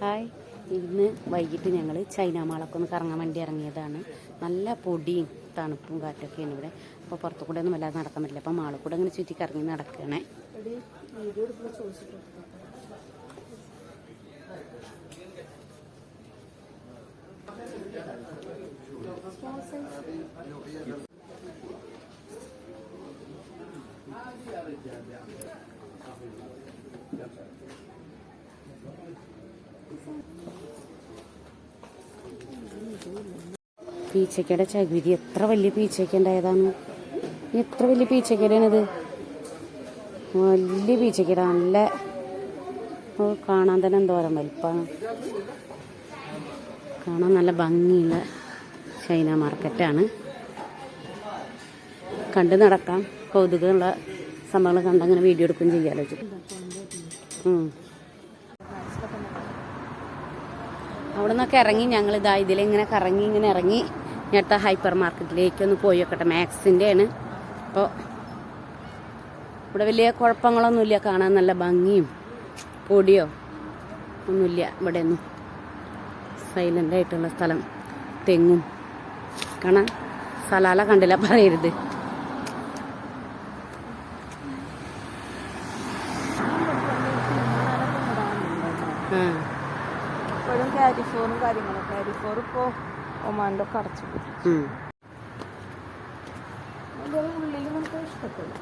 Hi. ഇന്ന് വൈകിട്ട് ഞങ്ങൾ ചൈന മാളൊക്കെ ഒന്ന് കറങ്ങാൻ വേണ്ടി ഇറങ്ങിയതാണ്. നല്ല പൊടിയും തണുപ്പും കാറ്റൊക്കെയാണ് ഇവിടെ. അപ്പോൾ പുറത്തു കൂടെ ഒന്നും വല്ലാതെ നടക്കാൻ പറ്റില്ല. അപ്പോൾ മാളിൽ കൂടെ അങ്ങനെ ചുറ്റി കറങ്ങി നടക്കണേ. പീച്ചക്കയുടെ ചകിരി എത്ര വലിയ പീച്ചക്ക ഉണ്ടായതാണ്. എത്ര വലിയ പീച്ചക്കയുടെയാണിത് വലിയ പീച്ചക്കട നല്ല കാണാൻ തന്നെ എന്തോരം വലിപ്പാണ്. കാണാൻ നല്ല ഭംഗിയുള്ള ചൈന മാർക്കറ്റാണ്. കണ്ട് നടക്കാം. കൗതുകമുള്ള സംഭവങ്ങൾ കണ്ടങ്ങനെ വീഡിയോ എടുക്കുകയും ചെയ്യാലോ അവിടെ നിന്നൊക്കെ ഇറങ്ങി ഞങ്ങൾ ഇതാ ഇതിലിങ്ങനെ കറങ്ങി ഇങ്ങനെ ഇറങ്ങി അടുത്ത ഹൈപ്പർ മാർക്കറ്റിലേക്ക് ഒന്ന് പോയി വെക്കട്ടെ. മാക്സിന്റെ ആണ് അപ്പോൾ ഇവിടെ വലിയ കുഴപ്പങ്ങളൊന്നുമില്ല. കാണാൻ നല്ല ഭംഗിയും പൊടിയോ ഒന്നുമില്ല ഇവിടെ ഒന്നും സൈലന്റ് ആയിട്ടുള്ള സ്ഥലം. തെങ്ങും. കാണാൻ സലാല കണ്ടില്ല പറയരുത്. ഇപ്പോഴും കാര്യങ്ങളൊക്കെ. കാര്യങ്ങളും കാരിഫോർ ഇപ്പോൾ ഒമാനിലൊക്കെ അടച്ചു പോയി ഉള്ളിൽ നമുക്ക് ഇഷ്ടപ്പെടും.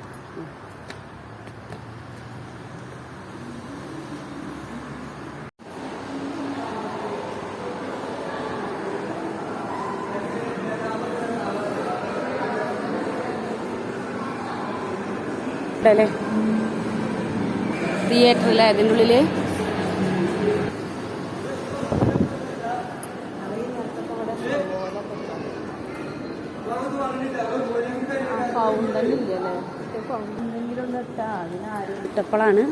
അതിന്റെ ഉള്ളിൽ? ഇട്ടപ്പോഴാണ്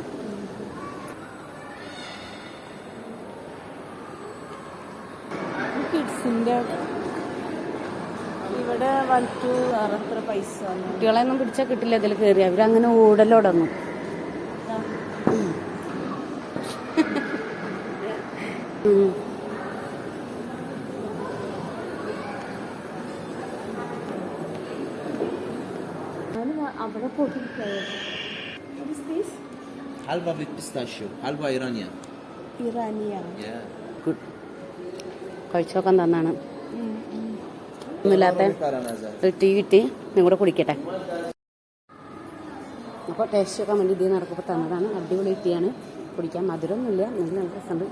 കിഡ്സിന്റെ ഇവിടെ വൺ ടു അറത്ര പൈസ കുട്ടികളെ ഒന്നും പിടിച്ചാൽ കിട്ടില്ല ഇതിൽ കയറി അവരങ്ങനെ ഓടലോടങ്ങും. Albo pudding białowy. What is this? Halwa with pistachio. Halwa Iranian. Iranian. Yeah. Good. കഴിച്ചു നോക്കാൻ ഒന്നുമില്ലാത്ത ടീ കിട്ടി നിങ്ങളുടെ കുടിക്കട്ടെ അപ്പോൾ ടേസ്റ്റ് നോക്കാൻ വേണ്ടി ഇതേ നടക്കുമ്പോൾ തന്നതാണ് അടിപൊളി ടീയാണ് കുടിക്കാൻ മധുരമൊന്നുമില്ല നല്ല നല്ല രസമുണ്ട്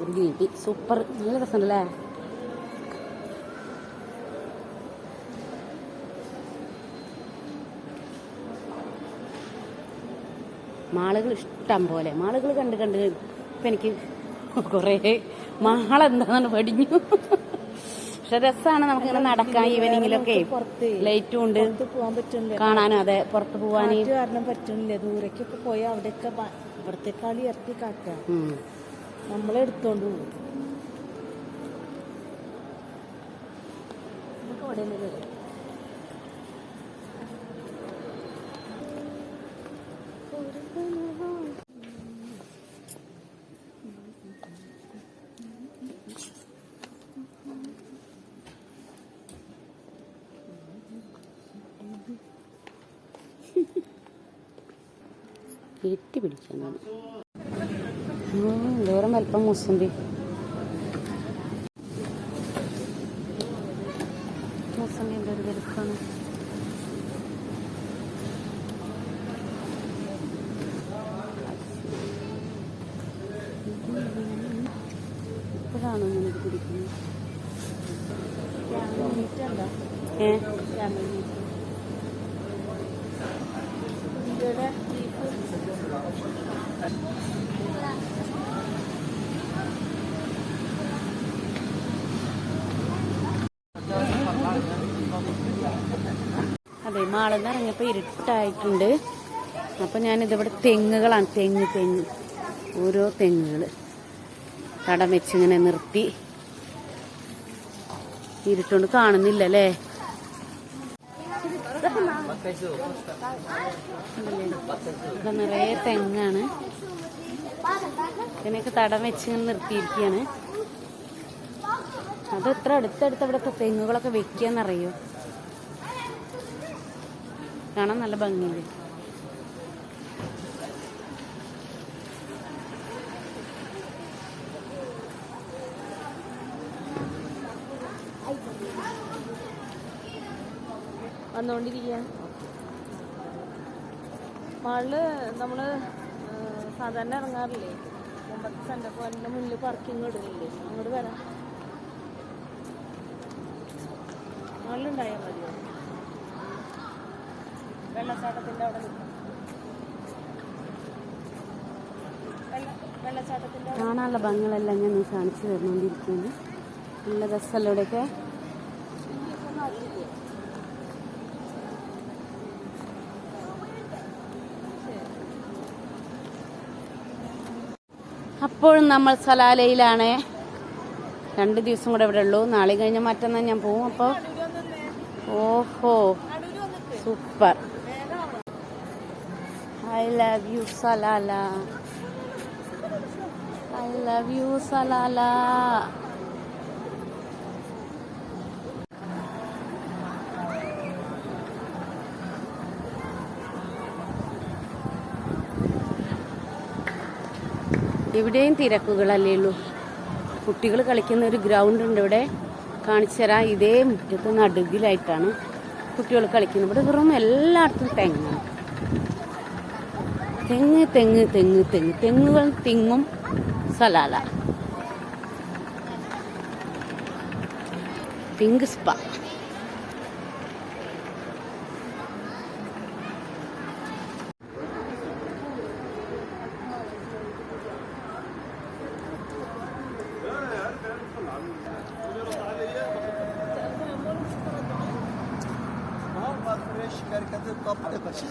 ഒരു ഗ്രീൻ ടീ സൂപ്പർ നല്ല രസമുണ്ടല്ലേ മാളുകൾ ഇഷ്ടം പോലെ. മാളുകൾ കണ്ട് കണ്ട് ഇപ്പം എനിക്ക് കുറേ മാളെന്താണെന്ന് പഠിഞ്ഞു പക്ഷെ രസമാണ് നമുക്കിങ്ങനെ നടക്കാൻ ഈവനിങ്ങിലൊക്കെ ലൈറ്റും ഉണ്ട്. കാണാനും അതെ പുറത്ത് പോവാനും. കാരണം പറ്റുന്നില്ല. ദൂരേക്കൊക്കെ പോയാൽ അവിടെയൊക്കെ ഇവിടത്തെ ഇവിടത്തെക്കാളി ഇറക്കി കാട്ടാം. നമ്മളെ എടുത്തോണ്ട് പോകും എത്തി പിടിക്കാൻ ദൂരം വലിപ്പം മുസമ്പി മുസമ്പിന്റെ ഒരു ഇപ്പോഴാണോ പിടിക്കുന്നത്? ഏ? അതെ മാളിൽ നിന്ന് ഇറങ്ങിയപ്പോൾ ഇരുട്ടായിട്ടുണ്ട്. അപ്പം ഞാനിതിവിടെ തെങ്ങുകളാണ്. തെങ്ങ് തെങ്ങ്. ഓരോ തെങ്ങുകൾ തടം വെച്ചിങ്ങനെ നിർത്തി. ഇരുട്ടുകൊണ്ട് കാണുന്നില്ല അല്ലേ ഇവിടെ നിറയെ തെങ്ങാണ്. ഇതിനൊക്കെ തടം വെച്ച് നിർത്തിയിരിക്കുകയാണ്. അത് എത്ര അടുത്തടുത്ത് ഇവിടുത്തെ തെങ്ങുകളൊക്കെ വെക്കുകയെന്നറിയോ കാണാൻ നല്ല ഭംഗിയില്ലേ? വന്നുകൊണ്ടിരിക്കുക മാളിൽ നമ്മൾ സാധാരണ ഇറങ്ങാറില്ലേ? മുമ്പത്തെ സെന്റർ പോയിന്റിന്റെ മുന്നിൽ പാർക്കിംഗ് ഇടുന്നില്ലേ? അങ്ങോട്ട് വരാം. മാളിലുണ്ടായാൽ മതിയോ? വെള്ളച്ചാട്ടത്തിന്റെ അവിടെ കാണാനുള്ള ഭംഗികളെല്ലാം ഞാൻ കാണിച്ചു തരുന്നോണ്ടിരിക്കുന്നു നല്ല രസമല്ല അപ്പോഴും നമ്മൾ സലാലയിലാണ്. രണ്ട് ദിവസം കൂടെ ഇവിടെ ഉള്ളൂ. നാളെ കഴിഞ്ഞ മറ്റന്നാ ഞാൻ പോവും അപ്പോൾ ഓഹോ. Super. I love you Salalah. I love you Salalah. ഇവിടെയും തിരക്കുകളല്ലേ ഉള്ളൂ. കുട്ടികൾ കളിക്കുന്ന ഒരു ഗ്രൗണ്ട് ഉണ്ട് ഇവിടെ. കാണിച്ചു തരാം. ഇതേ മുറ്റത്ത് നടുകിലായിട്ടാണ് കുട്ടികൾ കളിക്കുന്നത്. ഇവിടെ വെറും എല്ലായിടത്തും തെങ്ങാണ്. തെങ്ങ് തെങ്ങ് തെങ്ങ് തെങ്ങ്. തെങ്ങുകൾ തിങ്ങും സലാല. പിങ്ക് സ്പ. ಕಾರ್ಯಕ್ರಮದ ತಪ್ಪದೆ ಬರ್ಸಿ